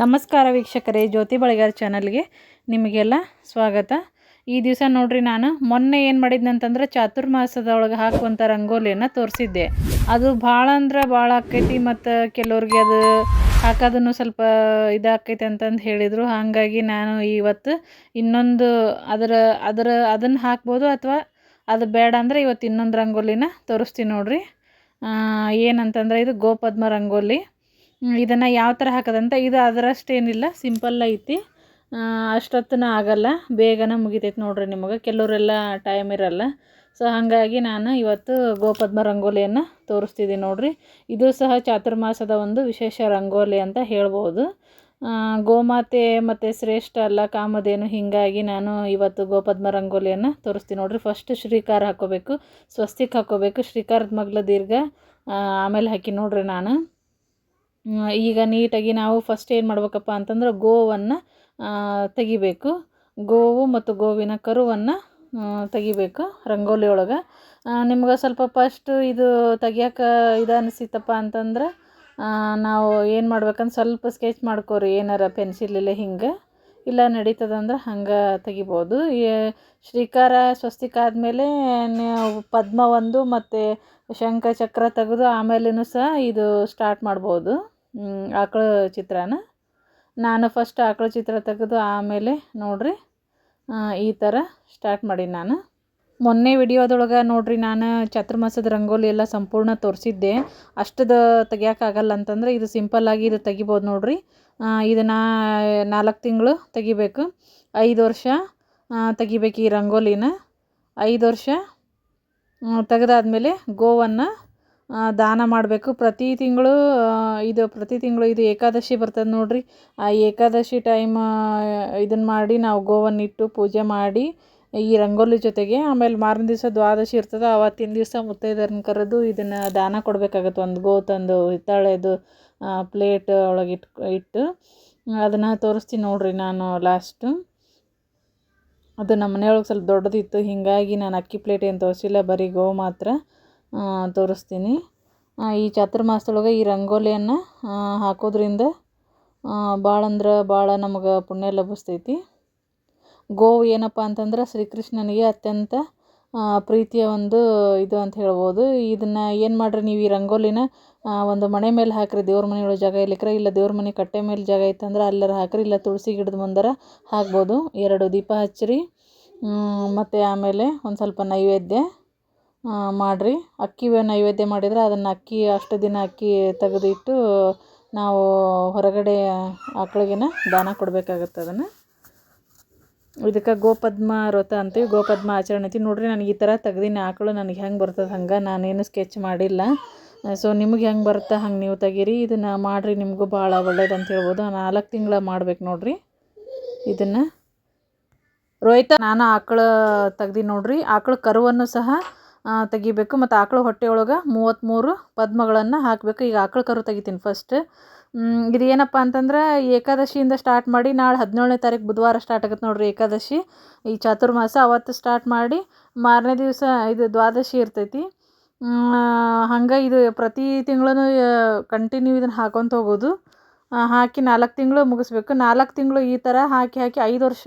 ನಮಸ್ಕಾರ ವೀಕ್ಷಕರೇ, ಜ್ಯೋತಿ ಬಳಿಗಾರ್ ಚಾನಲ್ಗೆ ನಿಮಗೆಲ್ಲ ಸ್ವಾಗತ. ಈ ದಿವಸ ನೋಡ್ರಿ ನಾನು, ಮೊನ್ನೆ ಏನು ಮಾಡಿದ್ದೆ ಅಂತಂದ್ರೆ ಚಾತುರ್ಮಾಸದೊಳಗೆ ಹಾಕುವಂಥ ರಂಗೋಲಿಯನ್ನು ತೋರಿಸಿದ್ದೆ. ಅದು ಭಾಳ ಅಂದ್ರೆ ಭಾಳ ಆಕೈತಿ ಮತ್ತು ಕೆಲವ್ರಿಗೆ ಅದು ಹಾಕೋದನ್ನು ಸ್ವಲ್ಪ ಇದಾಕೈತೆ ಅಂತಂದು ಹೇಳಿದರು. ಹಾಗಾಗಿ ನಾನು ಇವತ್ತು ಇನ್ನೊಂದು ಅದರ ಅದರ, ಅದನ್ನು ಹಾಕ್ಬೋದು ಅಥವಾ ಅದು ಬೇಡ ಅಂದರೆ ಇವತ್ತು ಇನ್ನೊಂದು ರಂಗೋಲಿನ ತೋರಿಸ್ತೀನಿ ನೋಡ್ರಿ. ಏನಂತಂದ್ರೆ ಇದು ಗೋಪದ್ಮ ರಂಗೋಲಿ. ಇದನ್ನು ಯಾವ ಥರ ಹಾಕೋದಂತ ಇದು ಅದರಷ್ಟೇನಿಲ್ಲ ಸಿಂಪಲ್ ಐತಿ. ಅಷ್ಟೊತ್ತನ ಆಗಲ್ಲ, ಬೇಗನೆ ಮುಗಿತೈತೆ ನೋಡ್ರಿ ನಿಮಗೆ, ಕೆಲವರೆಲ್ಲ ಟೈಮ್ ಇರಲ್ಲ. ಸೊ ಹಾಗಾಗಿ ನಾನು ಇವತ್ತು ಗೋಪದ್ಮ ರಂಗೋಲಿಯನ್ನು ತೋರಿಸ್ತಿದ್ದೀನಿ ನೋಡ್ರಿ. ಇದು ಸಹ ಚಾತುರ್ಮಾಸದ ಒಂದು ವಿಶೇಷ ರಂಗೋಲಿ ಅಂತ ಹೇಳ್ಬೋದು. ಗೋಮಾತೆ ಮತ್ತು ಶ್ರೇಷ್ಠ ಅಲ್ಲ, ಕಾಮಧೇನು, ಹೀಗಾಗಿ ನಾನು ಇವತ್ತು ಗೋಪದ್ಮ ರಂಗೋಲಿಯನ್ನು ತೋರಿಸ್ತೀನಿ ನೋಡ್ರಿ. ಫಸ್ಟ್ ಶ್ರೀಕಾರ ಹಾಕೋಬೇಕು, ಸ್ವಸ್ತಿಕ್ ಹಾಕ್ಕೋಬೇಕು ಶ್ರೀಕಾರದ ಮಗ್ಲ ದೀರ್ಘ ಆಮೇಲೆ ಹಾಕಿ ನೋಡ್ರಿ ನಾನು. ಈಗ ನೀಟಾಗಿ ನಾವು ಫಸ್ಟ್ ಏನು ಮಾಡ್ಬೇಕಪ್ಪ ಅಂತಂದ್ರೆ ಗೋವನ್ನು ತೆಗಿಬೇಕು. ಗೋವು ಮತ್ತು ಗೋವಿನ ಕರುವನ್ನು ತೆಗಿಬೇಕು ರಂಗೋಲಿ ಒಳಗೆ ನಿಮ್ಗೆ ಸ್ವಲ್ಪ ಫಸ್ಟು ಇದು ತೆಗಿಯೋಕೆ ಇದು ಅನಿಸಿತಪ್ಪ ಅಂತಂದ್ರೆ ನಾವು ಏನು ಮಾಡ್ಬೇಕಂದ್ರೆ ಸ್ವಲ್ಪ ಸ್ಕೆಚ್ ಮಾಡ್ಕೋರಿ ಏನಾರ ಪೆನ್ಸಿಲಲ್ಲೇ ಹಿಂಗೆ. ಇಲ್ಲ ನಡೀತದಂದ್ರೆ ಹಂಗೆ ತೆಗಿಬೋದು. ಶ್ರೀಕಾರ ಸ್ವಸ್ತಿಕ ಆದಮೇಲೆ ಪದ್ಮ ಒಂದು ಮತ್ತು ಶಂಖ ಚಕ್ರ ತೆಗೆದು ಆಮೇಲೂ ಸಹ ಇದು ಸ್ಟಾರ್ಟ್ ಮಾಡ್ಬೋದು. ಆಕಳ ಚಿತ್ರನ. ನಾನು ಫಸ್ಟ್ ಆಕಳ ಚಿತ್ರ ತೆಗೆದು ಆಮೇಲೆ ನೋಡ್ರಿ ಈ ಥರ ಸ್ಟಾರ್ಟ್ ಮಾಡಿ ನಾನು. ಮೊನ್ನೆ ವಿಡಿಯೋದೊಳಗೆ ನೋಡಿರಿ ನಾನು ಚಾತುರ್ಮಾಸದ ರಂಗೋಲಿ ಎಲ್ಲ ಸಂಪೂರ್ಣ ತೋರಿಸಿದ್ದೆ. ಅಷ್ಟದ ತೆಗಿಯೋಕ್ಕಾಗಲ್ಲ ಅಂತಂದ್ರೆ ಇದು ಸಿಂಪಲ್ಲಾಗಿ ಇದು ತೆಗಿಬೋದು ನೋಡ್ರಿ. ಇದನ್ನು ನಾಲ್ಕು ತಿಂಗಳು ತೆಗಿಬೇಕು. ಐದು ವರ್ಷ ತೆಗಿಬೇಕು ಈ ರಂಗೋಲಿನ. ಐದು ವರ್ಷ ತೆಗೆದಾದ್ಮೇಲೆ ಗೋವನ್ನು ದಾನ ಮಾಡಬೇಕು. ಪ್ರತಿ ತಿಂಗಳು ಇದು ಪ್ರತಿ ತಿಂಗಳು ಇದು ಏಕಾದಶಿ ಬರ್ತದೆ ನೋಡಿರಿ. ಆ ಏಕಾದಶಿ ಟೈಮ್ ಇದನ್ನು ಮಾಡಿ ನಾವು ಗೋವನ್ನಿಟ್ಟು ಪೂಜೆ ಮಾಡಿ ಈ ರಂಗೋಲಿ ಜೊತೆಗೆ ಆಮೇಲೆ ಮಾರನೇ ದಿವಸ ದ್ವಾದಶಿ ಇರ್ತದೆ ಆವತ್ತಿನ ದಿವಸ ಮುತ್ತೈದೆಯರನ್ನ ಕರೆದು ಇದನ್ನು ದಾನ ಕೊಡ್ಬೇಕಾಗತ್ತೆ. ಒಂದು ಗೋ ತಂದು ಹಿತ್ತಾಳೆದು ಪ್ಲೇಟ್ ಒಳಗೆ ಇಟ್ಟು ಇಟ್ಟು ಅದನ್ನು ತೋರಿಸ್ತೀನಿ ನೋಡ್ರಿ ನಾನು ಲಾಸ್ಟು ಅದು ನಮ್ಮ ಮನೆಯೊಳಗೆ ಸ್ವಲ್ಪ ದೊಡ್ಡದಿತ್ತು, ಹೀಗಾಗಿ ನಾನು ಅಕ್ಕಿ ಪ್ಲೇಟ್ ಏನು ತೋರಿಸಿಲ್ಲ, ಬರೀ ಗೋ ಮಾತ್ರ ತೋರಿಸ್ತೀನಿ. ಈ ಚಾತುರ್ಮಾಸದೊಳಗೆ ಈ ರಂಗೋಲಿಯನ್ನು ಹಾಕೋದ್ರಿಂದ ಭಾಳ ಅಂದ್ರೆ ಭಾಳ ನಮಗೆ ಪುಣ್ಯ ಲಭಿಸ್ತೈತಿ. ಗೋವು ಏನಪ್ಪ ಅಂತಂದ್ರೆ ಶ್ರೀಕೃಷ್ಣನಿಗೆ ಅತ್ಯಂತ ಪ್ರೀತಿಯ ಒಂದು ಇದು ಅಂತ ಹೇಳ್ಬೋದು. ಇದನ್ನು ಏನು ಮಾಡಿರಿ ನೀವು ಈ ರಂಗೋಲಿನ ಒಂದು ಮನೆ ಮೇಲೆ ಹಾಕಿರಿ, ದೇವ್ರ ಮನೆಯೊಳಗೆ ಜಾಗ ಇಲ್ಲಿಕ್ರೆ ಇಲ್ಲ ದೇವ್ರ ಮನೆ ಕಟ್ಟೆ ಮೇಲೆ ಜಾಗ ಇತ್ತಂದ್ರೆ ಅಲ್ಲರ ಹಾಕಿರಿ, ಇಲ್ಲ ತುಳಸಿ ಗಿಡದ ಮುಂದರ ಹಾಕ್ಬೋದು. ಎರಡು ದೀಪ ಹಚ್ಚಿರಿ ಮತ್ತು ಆಮೇಲೆ ಒಂದು ಸ್ವಲ್ಪ ನೈವೇದ್ಯ ಮಾಡಿರಿ. ಅಕ್ಕಿ ನೈವೇದ್ಯ ಮಾಡಿದ್ರೆ ಅದನ್ನು ಅಕ್ಕಿ, ಅಷ್ಟು ದಿನ ಅಕ್ಕಿ ತೆಗೆದಿಟ್ಟು ನಾವು ಹೊರಗಡೆ ಆಕಳಿಗೆನ ದಾನ ಕೊಡಬೇಕಾಗತ್ತೆ ಅದನ್ನು. ಇದಕ್ಕೆ ಗೋಪದ್ಮ ವ್ರತ ಅಂತೀವಿ, ಗೋಪದ್ಮ ಆಚರಣೆ ಐತಿ ನೋಡ್ರಿ ನನಗೆ ಈ ಥರ ತೆಗ್ದಿನಿ ಆಕಳು ನನಗೆ ಹೆಂಗೆ ಬರ್ತದೆ ಹಂಗೆ ನಾನೇನು ಸ್ಕೆಚ್ ಮಾಡಿಲ್ಲ. ಸೊ, ನಿಮಗೆ ಹೆಂಗೆ ಬರುತ್ತೆ ಹಂಗೆ ನೀವು ತೆಗೀರಿ. ಇದನ್ನು ಮಾಡಿರಿ, ನಿಮಗೂ ಭಾಳ ಒಳ್ಳೇದು ಅಂತ ಹೇಳ್ಬೋದು. ನಾಲ್ಕು ತಿಂಗಳ ಮಾಡ್ಬೇಕು ನೋಡ್ರಿ. ಇದನ್ನು. ರೋಹಿತ, ನಾನು ಆಕಳು ತೆಗ್ದಿ ನೋಡ್ರಿ. ಆಕಳು ಕರುವನ್ನು ಸಹ ತೆಗಿಬೇಕು. ಮತ್ತು ಆಕಳು ಹೊಟ್ಟೆ ಒಳಗೆ ಮೂವತ್ತ್ಮೂರು ಪದ್ಮಗಳನ್ನು ಹಾಕಬೇಕು. ಈಗ ಆಕಳು ಕರು ತೆಗಿತೀನಿ ಫಸ್ಟ್ ಇದು ಏನಪ್ಪ ಅಂತಂದ್ರೆ ಏಕಾದಶಿಯಿಂದ ಸ್ಟಾರ್ಟ್ ಮಾಡಿ ನಾಳೆ ಹದಿನೇಳನೇ ತಾರೀಕು ಬುಧವಾರ ಸ್ಟಾರ್ಟ್ ಆಗುತ್ತೆ ನೋಡಿರಿ ಏಕಾದಶಿ. ಈ ಚಾತುರ್ಮಾಸ ಅವತ್ತು ಸ್ಟಾರ್ಟ್ ಮಾಡಿ ಮಾರನೇ ದಿವಸ ಇದು ದ್ವಾದಶಿ ಇರ್ತೈತಿ. ಹಂಗೆ ಇದು ಪ್ರತಿ ತಿಂಗಳೂ ಕಂಟಿನ್ಯೂ ಇದನ್ನು ಹಾಕೊತ ಹೋಗೋದು. ಹಾಕಿ ನಾಲ್ಕು ತಿಂಗಳು ಮುಗಿಸ್ಬೇಕು. ನಾಲ್ಕು ತಿಂಗಳು ಈ ಥರ ಹಾಕಿ ಹಾಕಿ ಐದು ವರ್ಷ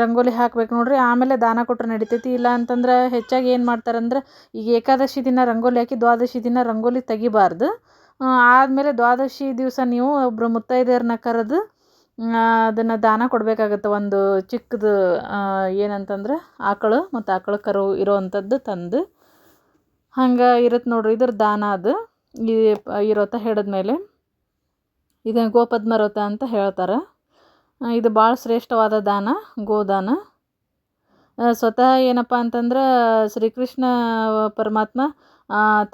ರಂಗೋಲಿ ಹಾಕ್ಬೇಕು ನೋಡ್ರಿ. ಆಮೇಲೆ ದಾನ ಕೊಟ್ಟರೆ ನಡಿತೈತಿ. ಇಲ್ಲ ಅಂತಂದ್ರೆ ಹೆಚ್ಚಾಗಿ ಏನು ಮಾಡ್ತಾರಂದ್ರೆ, ಈಗ ಏಕಾದಶಿ ದಿನ ರಂಗೋಲಿ ಹಾಕಿ ದ್ವಾದಶಿ ದಿನ ರಂಗೋಲಿ ತೆಗಿಬಾರ್ದು. ಆದಮೇಲೆ ದ್ವಾದಶಿ ದಿವಸ ನೀವು ಒಬ್ಬರು ಮುತ್ತೈದೆಯರನ್ನ ಕರೆದು ಅದನ್ನು ದಾನ ಕೊಡಬೇಕಾಗತ್ತೆ. ಒಂದು ಚಿಕ್ಕದು ಏನಂತಂದ್ರೆ ಆಕಳು ಮತ್ತು ಆಕಳು ಕರು ಇರೋವಂಥದ್ದು ತಂದು. ಹಂಗೆ ಇರುತ್ತೆ ನೋಡ್ರಿ, ಇದ್ರ ದಾನ ಅದು. ಈ ವ್ರತ ಹಿಡಿದ್ಮೇಲೆ ಇದನ್ನು ಗೋಪದ್ಮ ವ್ರತ ಅಂತ ಹೇಳ್ತಾರೆ. ಇದು ಭಾಳ ಶ್ರೇಷ್ಠವಾದ ದಾನ ಗೋದಾನ ಸ್ವತಃ ಏನಪ್ಪ ಅಂತಂದ್ರೆ ಶ್ರೀಕೃಷ್ಣ ಪರಮಾತ್ಮ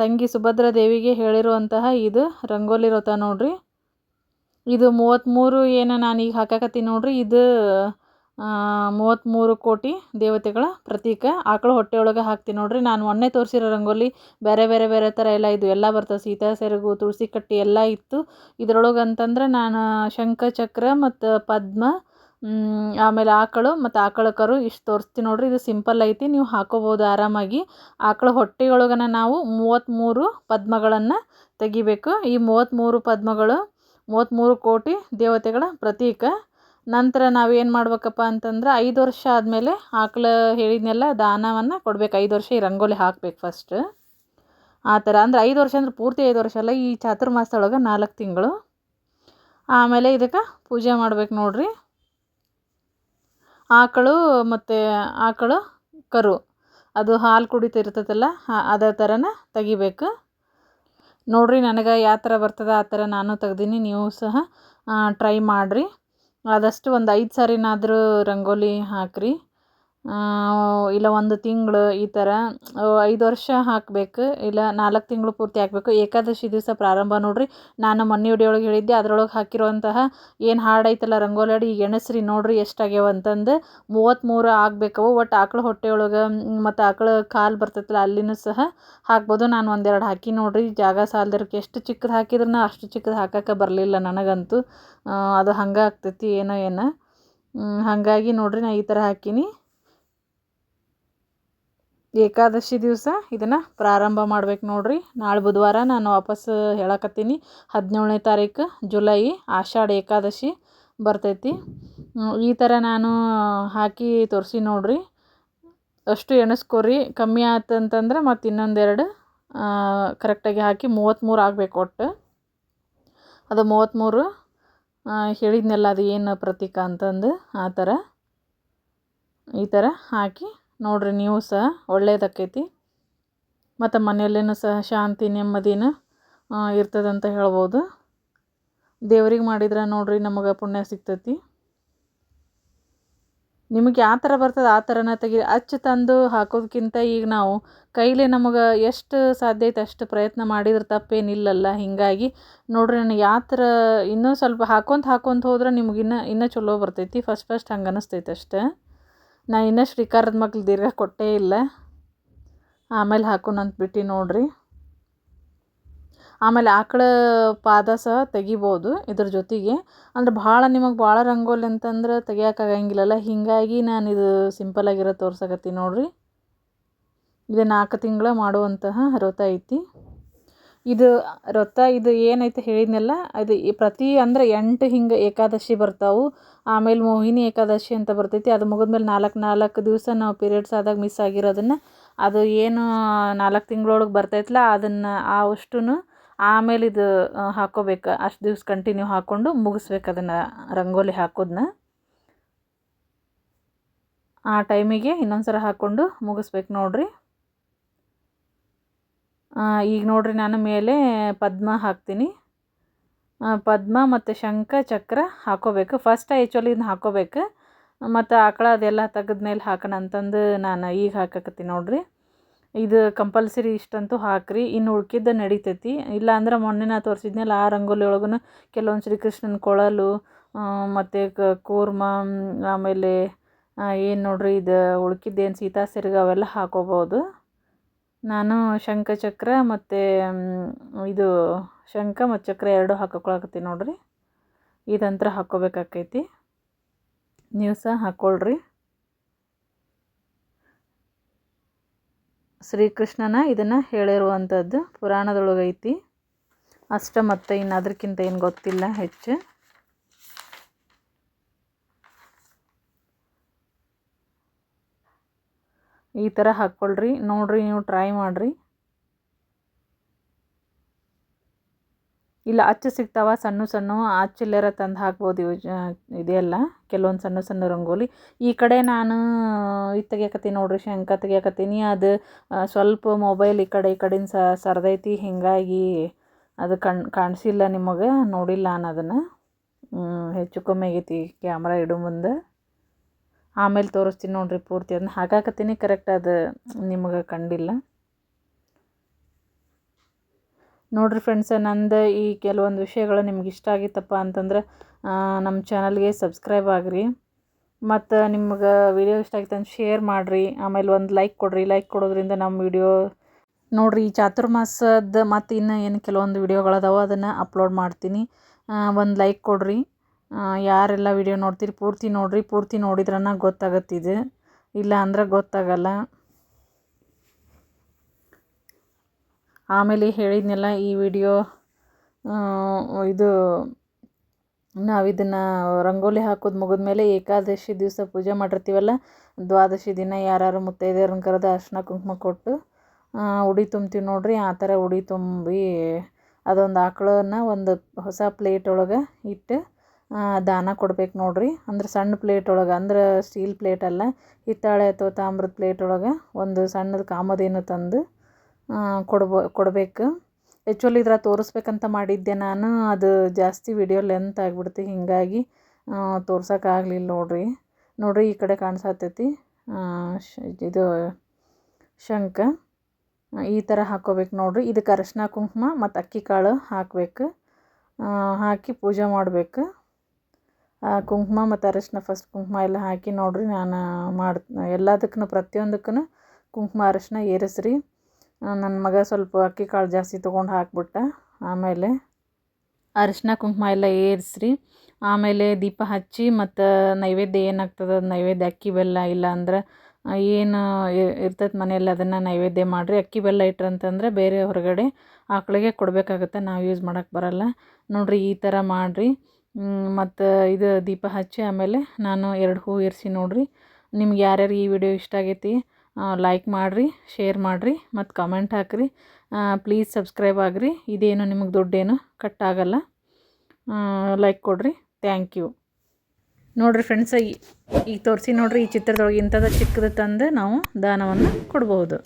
ತಂಗಿ ಸುಭದ್ರ ದೇವಿಗೆ ಹೇಳಿರುವಂತಹ ಇದು ರಂಗೋಲಿ ವ್ರತ ನೋಡ್ರಿ. ಇದು ಮೂವತ್ತ್ಮೂರು ಏನು ಈಗ ಹಾಕಕತ್ತೀನಿ ನೋಡ್ರಿ. ಇದು ಮೂವತ್ತ್ಮೂರು ಕೋಟಿ ದೇವತೆಗಳ ಪ್ರತೀಕ. ಆಕಳು ಹೊಟ್ಟೆ ಒಳಗೆ ಹಾಕ್ತೀನಿ ನೋಡ್ರಿ. ನಾನು ಮೊನ್ನೆ ತೋರಿಸಿರೋ ರಂಗೋಲಿ ಬೇರೆ ಬೇರೆ ಬೇರೆ ಥರ ಎಲ್ಲ ಇದು ಎಲ್ಲ ಬರ್ತದೆ ಸೀತಾ, ಸೆರಗು, ತುಳಸಿ ಕಟ್ಟಿ ಎಲ್ಲ ಇತ್ತು. ಇದ್ರೊಳಗೆ ಅಂತಂದ್ರೆ ನಾನು ಶಂಖ, ಚಕ್ರ ಮತ್ತು ಪದ್ಮ ಆಮೇಲೆ ಆಕಳು ಮತ್ತು ಆಕಳ ಕರು ಇಷ್ಟು ತೋರಿಸ್ತೀನಿ ನೋಡಿರಿ, ಇದು ಸಿಂಪಲ್ ಐತಿ, ನೀವು ಹಾಕೋಬೋದು ಆರಾಮಾಗಿ. ಆಕಳ ಹೊಟ್ಟೆಯೊಳಗನ ನಾವು ಮೂವತ್ತ್ಮೂರು ಪದ್ಮಗಳನ್ನು ತೆಗಿಬೇಕು. ಈ ಮೂವತ್ತ್ಮೂರು ಪದ್ಮಗಳು ಮೂವತ್ತ್ಮೂರು ಕೋಟಿ ದೇವತೆಗಳ ಪ್ರತೀಕ. ನಂತರ ನಾವೇನು ಮಾಡ್ಬೇಕಪ್ಪ ಅಂತಂದ್ರೆ, ಐದು ವರ್ಷ ಆದಮೇಲೆ ಆಕಳ ಹೇಳಿದ್ನೆಲ್ಲ ದಾನವನ್ನು ಕೊಡ್ಬೇಕು. ಐದು ವರ್ಷ ಈ ರಂಗೋಲಿ ಹಾಕ್ಬೇಕು ಫಸ್ಟ್ ಆ ಥರ, ಅಂದ್ರೆ ಐದು ವರ್ಷ ಅಂದ್ರೆ ಪೂರ್ತಿ ಐದು ವರ್ಷ ಅಲ್ಲ, ಈ ಚಾತುರ್ಮಾಸದೊಳಗೆ ನಾಲ್ಕು ತಿಂಗಳು. ಆಮೇಲೆ ಇದಕ್ಕೆ ಪೂಜೆ ಮಾಡ್ಬೇಕು ನೋಡ್ರಿ. ಆಕಳು ಮತ್ತು ಆಕಳು ಕರು. ಅದು ಹಾಲು ಕುಡಿತಿರ್ತೈತಲ್ಲ ಅದೇ ಥರನೇ ತೆಗಿಬೇಕು. ನೋಡಿರಿ, ನನಗೆ ಯಾವ ಥರ ಬರ್ತದೆ ಆ ಥರ ನಾನು ತೆಗ್ದೀನಿ, ನೀವು ಸಹ ಟ್ರೈ ಮಾಡಿರಿ. ಆದಷ್ಟು ಒಂದು ಐದು ಸಾರಿನಾದರೂ ರಂಗೋಲಿ ಹಾಕಿರಿ. ಇಲ್ಲ ಒಂದು ತಿಂಗಳು ಈ ಥರ ಐದು ವರ್ಷ ಹಾಕಬೇಕು, ಇಲ್ಲ ನಾಲ್ಕು ತಿಂಗಳು ಪೂರ್ತಿ ಹಾಕಬೇಕು. ಏಕಾದಶಿ ದಿವಸ ಪ್ರಾರಂಭ ನೋಡಿರಿ. ನಾನು ಮೊನ್ನೆ ವಿಡಿಯೋ ಹೇಳಿದ್ದೆ, ಅದರೊಳಗೆ ಹಾಕಿರುವಂತಹ ಏನು ಹಾಡು ಐತಲ್ಲ ರಂಗೋಲಿ ಹಾಡು ಈಗ ಎಣಸ್ರಿ ನೋಡಿರಿ ಎಷ್ಟಾಗ್ಯಾವ ಅಂತಂದು. ಮೂವತ್ತ್ಮೂರು ಆಗಬೇಕವು ಒಟ್ಟು ಆಕಳು ಹೊಟ್ಟೆ ಒಳಗೆ ಮತ್ತು ಆಕಳು ಕಾಲು ಬರ್ತೈತಲ್ಲ ಅಲ್ಲಿನೂ ಸಹ ಹಾಕ್ಬೋದು. ನಾನು ಒಂದೆರಡು ಹಾಕಿ ನೋಡಿರಿ, ಜಾಗ ಸಾಲದಕ್ಕೆ ಎಷ್ಟು ಚಿಕ್ಕದು ಹಾಕಿದ್ರು ಅಷ್ಟು ಚಿಕ್ಕದು ಹಾಕಕ್ಕೆ ಬರಲಿಲ್ಲ ನನಗಂತೂ. ಅದು ಹಂಗೆ ಆಗ್ತೈತಿ, ಏನೋ ಏನೋ. ಹಾಗಾಗಿ ನೋಡಿರಿ ನಾ ಈ ಥರ ಹಾಕೀನಿ. ಏಕಾದಶಿ ದಿವಸ ಇದನ್ನು ಪ್ರಾರಂಭ ಮಾಡ್ಬೇಕು ನೋಡ್ರಿ. ನಾಳೆ ಬುಧವಾರ ನಾನು ವಾಪಸ್ ಹೇಳಕತ್ತೀನಿ. ಹದಿನೇಳನೇ ತಾರೀಕು ಜುಲೈ ಆಷಾಢ ಏಕಾದಶಿ ಬರ್ತೈತಿ. ಈ ಥರ ನಾನು ಹಾಕಿ ತೋರಿಸಿ ನೋಡ್ರಿ. ಅಷ್ಟು ಎಣಿಸ್ಕೊರಿ. ಕಮ್ಮಿ ಆಯ್ತು ಅಂತಂದ್ರೆ ಮತ್ತು ಇನ್ನೊಂದೆರಡು ಕರೆಕ್ಟಾಗಿ ಹಾಕಿ ಮೂವತ್ತ್ಮೂರು ಆಗಬೇಕು ಒಟ್ಟು. ಅದು ಮೂವತ್ತ್ಮೂರು ಹೇಳಿದ್ನಲ್ಲ ಅದು ಏನು ಪ್ರತೀಕ ಅಂತಂದು, ಆ ಥರ ಈ ಥರ ಹಾಕಿ ನೋಡಿರಿ ನೀವು ಸಹ ಒಳ್ಳೆಯದಾಕೈತಿ ಮತ್ತು ಮನೆಯಲ್ಲೇನು ಸಹ ಶಾಂತಿ, ನೆಮ್ಮದಿನ ಇರ್ತದಂತ ಹೇಳ್ಬೋದು. ದೇವ್ರಿಗೆ ಮಾಡಿದ್ರೆ ನೋಡಿರಿ ನಮಗೆ ಪುಣ್ಯ ಸಿಗ್ತೈತಿ. ನಿಮಗೆ ಯಾವ ಥರ ಬರ್ತದೆ ಆ ಥರನ ತೆಗಿ, ಅಚ್ಚು ತಂದು ಹಾಕೋದಕ್ಕಿಂತ ಈಗ ನಾವು ಕೈಲೇ ನಮಗೆ ಎಷ್ಟು ಸಾಧ್ಯ ಐತೆ ಅಷ್ಟು ಪ್ರಯತ್ನ ಮಾಡಿದ್ರೆ ತಪ್ಪೇನಿಲ್ಲಲ್ಲ. ಹೀಗಾಗಿ ನೋಡಿರಿ ನನಗೆ ಯಾವ ಥರ ಇನ್ನೂ ಸ್ವಲ್ಪ ಹಾಕೊಂತ ಹಾಕೊಂತ ಹೋದ್ರೆ ನಿಮ್ಗೆ ಇನ್ನೂ ಇನ್ನೂ ಚಲೋ ಬರ್ತೈತಿ. ಫಸ್ಟ್ ಫಸ್ಟ್ ಹಂಗೆ ಅನ್ನಿಸ್ತೈತೆ ಅಷ್ಟೇ. ನಾ ಇನ್ನೂ ಶ್ರೀಕಾರದ ಮಕ್ಳು ದೀರ್ಘ ಕೊಟ್ಟೇ ಇಲ್ಲ. ಆಮೇಲೆ ಹಾಕೋಣಂತ ಬಿಟ್ಟು ನೋಡಿರಿ. ಆಮೇಲೆ ಆಕಳ ಪಾದ ಸಹ ತೆಗಿಬೋದು ಇದ್ರ ಜೊತೆಗೆ. ಅಂದ್ರೆ ಭಾಳ ನಿಮಗೆ ಭಾಳ ರಂಗೋಲಿ ಅಂತಂದ್ರೆ ತೆಗಿಯೋಕ್ಕಾಗಂಗಿಲ್ಲಲ್ಲ, ಹೀಗಾಗಿ ನಾನು ಇದು ಸಿಂಪಲಾಗಿರೋ ತೋರ್ಸಕತ್ತೀನಿ ನೋಡಿರಿ. ಇದು ನಾಲ್ಕು ತಿಂಗಳ ಮಾಡುವಂತಹ ವ್ರತ ಐತಿ. ಇದು ವ್ರತ ಇದು ಏನೈತೆ ಹೇಳಿದ್ನಲ್ಲ, ಅದು ಪ್ರತಿ ಅಂದ್ರೆ ಎಂಟು ಹಿಂಗೆ ಏಕಾದಶಿ ಬರ್ತಾವೆ. ಆಮೇಲೆ ಮೋಹಿನಿ ಏಕಾದಶಿ ಅಂತ ಬರ್ತೈತಿ. ಅದು ಮುಗಿದ್ಮೇಲೆ ನಾಲ್ಕು ನಾಲ್ಕು ದಿವಸ ನಾವು ಪೀರಿಯಡ್ಸ್ ಆದಾಗ ಮಿಸ್ ಆಗಿರೋದನ್ನು. ಅದು ಏನು ನಾಲ್ಕು ತಿಂಗಳೊಳಗೆ ಬರ್ತೈತಲ್ಲ ಅದನ್ನು ಆ ಅಷ್ಟು ಆಮೇಲೆ ಇದು ಹಾಕೋಬೇಕು. ಅಷ್ಟು ದಿವ್ಸ ಕಂಟಿನ್ಯೂ ಹಾಕ್ಕೊಂಡು ಮುಗಿಸ್ಬೇಕು ಅದನ್ನು, ರಂಗೋಲಿ ಹಾಕೋದನ್ನ ಆ ಟೈಮಿಗೆ ಇನ್ನೊಂದು ಸಲ ಹಾಕ್ಕೊಂಡು ಮುಗಿಸ್ಬೇಕು ನೋಡಿರಿ. ಈಗ ನೋಡಿರಿ ನಾನು ಮೇಲೆ ಪದ್ಮ ಹಾಕ್ತೀನಿ. ಪದ್ಮ ಮತ್ತು ಶಂಖ, ಚಕ್ರ ಹಾಕ್ಕೋಬೇಕು ಫಸ್ಟ್ ಆ್ಯಕ್ಚುಲಿ ಇದನ್ನ ಹಾಕ್ಕೋಬೇಕು ಮತ್ತು ಆಕಳ ಅದೆಲ್ಲ ತೆಗೆದ್ಮೇಲೆ ಹಾಕೋಣ ಅಂತಂದು ನಾನು ಈಗ ಹಾಕಕತ್ತೀನಿ ನೋಡಿರಿ. ಇದು ಕಂಪಲ್ಸರಿ ಇಷ್ಟಂತೂ ಹಾಕ್ರಿ. ಇನ್ನು ಉಳ್ಕಿದ್ದು ನಡಿತೈತಿ. ಇಲ್ಲ ಅಂದ್ರೆ ಮೊನ್ನೆ ನಾ ತೋರಿಸಿದ್ನಲ್ಲ, ಆ ರಂಗೋಲಿ ಒಳಗೂ ಕೆಲವೊಂದು ಶ್ರೀಕೃಷ್ಣನ ಕೊಳಲು ಮತ್ತು ಕೂರ್ಮ, ಆಮೇಲೆ ಏನು ನೋಡ್ರಿ ಇದು ಉಳ್ಕಿದ್ದೇನು ಸೀತಾ ಸೆರಗ ಅವೆಲ್ಲ ಹಾಕೋಬೋದು. ನಾನು ಶಂಖ ಚಕ್ರ ಮತ್ತು ಇದು ಶಂಖ ಮತ್ತು ಚಕ್ರ ಎರಡು ಹಾಕೊಳಕತ್ತೀನಿ ನೋಡಿರಿ. ಇದಂತ್ರ ಹಾಕ್ಕೋಬೇಕಾಕೈತಿ ನೀವು ಸಹ ಹಾಕ್ಕೊಳ್ರಿ ಶ್ರೀಕೃಷ್ಣನ ಇದನ್ನು ಹೇಳಿರುವಂಥದ್ದು ಪುರಾಣದೊಳಗೈತಿ. ಅಷ್ಟ ಮತ್ತು ಇನ್ನು ಅದಕ್ಕಿಂತ ಏನು ಗೊತ್ತಿಲ್ಲ ಹೆಚ್ಚು. ಈ ಥರ ಹಾಕ್ಕೊಳ್ರಿ ನೋಡಿರಿ, ನೀವು ಟ್ರೈ ಮಾಡಿರಿ. ಇಲ್ಲ, ಅಚ್ಚು ಸಿಗ್ತಾವ, ಸಣ್ಣ ಸಣ್ಣ ಅಚ್ಚಿಲ್ಲರ ತಂದು ಹಾಕ್ಬೋದು ಇವು ಇದೆಲ್ಲ ಕೆಲವೊಂದು ಸಣ್ಣ ಸಣ್ಣ ರಂಗೋಲಿ. ಈ ಕಡೆ ನಾನು, ಇದು ತೆಗಿಯಕತ್ತೀನಿ ನೋಡಿರಿ ಶಂಕ ತೆಗಿಯಕತ್ತೀನಿ. ಅದು ಸ್ವಲ್ಪ ಮೊಬೈಲ್ ಈ ಕಡೆ, ಈ ಕಡೆಯಿಂದ ಸರ್ದೈತಿ, ಹೀಗಾಗಿ ಅದು ಕಣ್, ಕಾಣಿಸಿಲ್ಲ ನಿಮಗೆ, ನೋಡಿಲ್ಲ ನಾನು ಅದನ್ನು. ಹೆಚ್ಚು ಕಮ್ಮಿ ಆಗೈತಿ ಕ್ಯಾಮ್ರಾ ಇಡೋ ಮುಂದೆ. ಆಮೇಲೆ ತೋರಿಸ್ತೀನಿ ನೋಡಿರಿ ಪೂರ್ತಿ ಅದನ್ನ ಹಾಕಾಕತ್ತೀನಿ. ಕರೆಕ್ಟ್ ಅದು ನಿಮಗೆ ಕಂಡಿಲ್ಲ. ನೋಡಿರಿ ಫ್ರೆಂಡ್ಸ್ ನಂದು ಈ ಕೆಲವೊಂದು ವಿಷಯಗಳು ನಿಮ್ಗೆ ಇಷ್ಟ ಆಗಿತ್ತಪ್ಪ ಅಂತಂದ್ರೆ ನಮ್ಮ ಚಾನಲ್ಗೆ ಸಬ್ಸ್ಕ್ರೈಬ್ ಆಗಿರಿ. ಮತ್ತು ನಿಮ್ಗೆ ವಿಡಿಯೋ ಇಷ್ಟ ಆಗಿತ್ತು ಅಂತ ಶೇರ್ ಮಾಡಿರಿ. ಆಮೇಲೆ ಒಂದು ಲೈಕ್ ಕೊಡಿರಿ. ಲೈಕ್ ಕೊಡೋದ್ರಿಂದ ನಮ್ಮ ವಿಡಿಯೋ ನೋಡಿರಿ, ಈ ಚಾತುರ್ಮಾಸದ ಮತ್ತು ಇನ್ನು ಏನು ಕೆಲವೊಂದು ವಿಡಿಯೋಗಳದಾವ ಅದನ್ನು ಅಪ್ಲೋಡ್ ಮಾಡ್ತೀನಿ. ಒಂದು ಲೈಕ್ ಕೊಡಿರಿ. ಯಾರೆಲ್ಲ ವಿಡಿಯೋ ನೋಡ್ತೀರಿ, ಪೂರ್ತಿ ನೋಡಿರಿ, ಪೂರ್ತಿ ನೋಡಿದ್ರನ ಇದು. ಇಲ್ಲ ಅಂದ್ರೆ ಗೊತ್ತಾಗಲ್ಲ. ಆಮೇಲೆ ಹೇಳಿದ್ನೆಲ್ಲ ಈ ವಿಡಿಯೋ ಇದು ನಾವು ಇದನ್ನು ರಂಗೋಲಿ ಹಾಕೋದು ಮುಗಿದ ಮೇಲೆ ಏಕಾದಶಿ ದಿವಸ ಪೂಜೆ ಮಾಡಿರ್ತೀವಲ್ಲ, ದ್ವಾದಶಿ ದಿನ ಯಾರು ಮುತ್ತೈದೆಯವ್ರನ್ನ ಕರೆದು ಅರ್ಶಿನ ಕುಂಕುಮ ಕೊಟ್ಟು ಉಡಿ ತುಂಬ್ತೀವಿ ನೋಡ್ರಿ, ಆ ಥರ ಉಡಿ ತುಂಬಿ ಅದೊಂದು ಆಕಳನ್ನು ಒಂದು ಹೊಸ ಪ್ಲೇಟ್ ಒಳಗೆ ಇಟ್ಟು ದಾನ ಕೊಡ್ಬೇಕು ನೋಡಿರಿ. ಅಂದ್ರೆ ಸಣ್ಣ ಪ್ಲೇಟ್ ಒಳಗೆ, ಅಂದ್ರೆ ಸ್ಟೀಲ್ ಪ್ಲೇಟ್ ಅಲ್ಲ, ಹಿತ್ತಾಳೆ ಅಥವಾ ತಾಮ್ರದ ಪ್ಲೇಟ್ ಒಳಗೆ ಒಂದು ಸಣ್ಣದು ಕಾಮಧೇನು ತಂದು ಕೊಡ್ಬೋ, ಕೊಡಬೇಕು. ಆ್ಯಕ್ಚುಲಿ ಇದ್ರಾಗ ತೋರಿಸ್ಬೇಕಂತ ಮಾಡಿದ್ದೆ ನಾನು. ಅದು ಜಾಸ್ತಿ ವಿಡಿಯೋ ಲೆಂತ್ ಆಗಿಬಿಡ್ತು, ಹೀಗಾಗಿ ತೋರ್ಸೋಕ್ಕಾಗಲಿಲ್ಲ ನೋಡಿರಿ. ನೋಡಿರಿ, ಈ ಕಡೆ ಕಾಣಿಸತ್ತೈತಿ ಇದು ಶಂಖ. ಈ ಥರ ಹಾಕೋಬೇಕು ನೋಡಿರಿ. ಇದಕ್ಕೆ ಅರಶಿನ, ಕುಂಕುಮ ಮತ್ತು ಅಕ್ಕಿ ಕಾಳು ಹಾಕಬೇಕು. ಹಾಕಿ ಪೂಜೆ ಮಾಡಬೇಕು. ಕುಂಕುಮ ಮತ್ತು ಅರಶಿನ ಫಸ್ಟ್ ಕುಂಕುಮ ಎಲ್ಲ ಹಾಕಿ ನೋಡಿರಿ ನಾನು ಮಾಡಿ, ಎಲ್ಲದಕ್ಕೂ ಪ್ರತಿಯೊಂದಕ್ಕೂ ಕುಂಕುಮ, ಅರಶಿನ ಏರಿಸ್ರಿ. ನನ್ನ ಮಗ ಸ್ವಲ್ಪ ಅಕ್ಕಿ ಕಾಳು ಜಾಸ್ತಿ ತೊಗೊಂಡು ಹಾಕ್ಬಿಟ್ಟ. ಆಮೇಲೆ ಅರಿಶಿನ ಕುಂಕುಮ ಎಲ್ಲ ಏರಿಸ್ರಿ. ಆಮೇಲೆ ದೀಪ ಹಚ್ಚಿ ಮತ್ತು ನೈವೇದ್ಯ ಏನಾಗ್ತದೆ, ನೈವೇದ್ಯ ಅಕ್ಕಿ ಬೆಲ್ಲ ಇಲ್ಲ ಅಂದ್ರೆ ಏನು ಇರ್ತೈತೆ ಮನೆಯಲ್ಲಿ ಅದನ್ನು ನೈವೇದ್ಯ ಮಾಡಿರಿ. ಅಕ್ಕಿ ಬೆಲ್ಲ ಇಟ್ರಂತಂದ್ರೆ ಬೇರೆ ಹೊರಗಡೆ ಆಕಳಿಗೆ ಕೊಡಬೇಕಾಗತ್ತೆ, ನಾವು ಯೂಸ್ ಮಾಡೋಕ್ಕೆ ಬರಲ್ಲ. ನೋಡಿರಿ ಈ ಥರ ಮಾಡಿರಿ. ಮತ್ತು ಇದು ದೀಪ ಹಚ್ಚಿ ಆಮೇಲೆ ನಾನು ಎರಡು ಹೂ ಇರಿಸಿ ನೋಡಿರಿ. ನಿಮ್ಗೆ ಯಾರ್ಯಾರು ಈ ವಿಡಿಯೋ ಇಷ್ಟ ಆಗೈತಿ ಲೈಕ್ ಮಾಡಿರಿ ಶೇರ್ ಮಾಡಿರಿ, ಮತ್ತು ಕಮೆಂಟ್ ಹಾಕಿರಿ. ಪ್ಲೀಸ್ ಸಬ್ಸ್ಕ್ರೈಬ್ ಆಗಿರಿ. ಇದೇನು ನಿಮಗೆ ದುಡ್ಡೇನು ಕಟ್ ಆಗಲ್ಲ ಲೈಕ್ ಕೊಡ್ರಿ. ಥ್ಯಾಂಕ್ ಯು ನೋಡಿರಿ ಫ್ರೆಂಡ್ಸ್ ಈಗ ತೋರಿಸಿ ನೋಡಿರಿ, ಈ ಚಿತ್ರದೊಳಗೆ ಇಂಥದ್ದು ಚಿಕ್ಕದು ತಂದು ನಾವು ದಾನವನ್ನು ಕೊಡ್ಬೋದು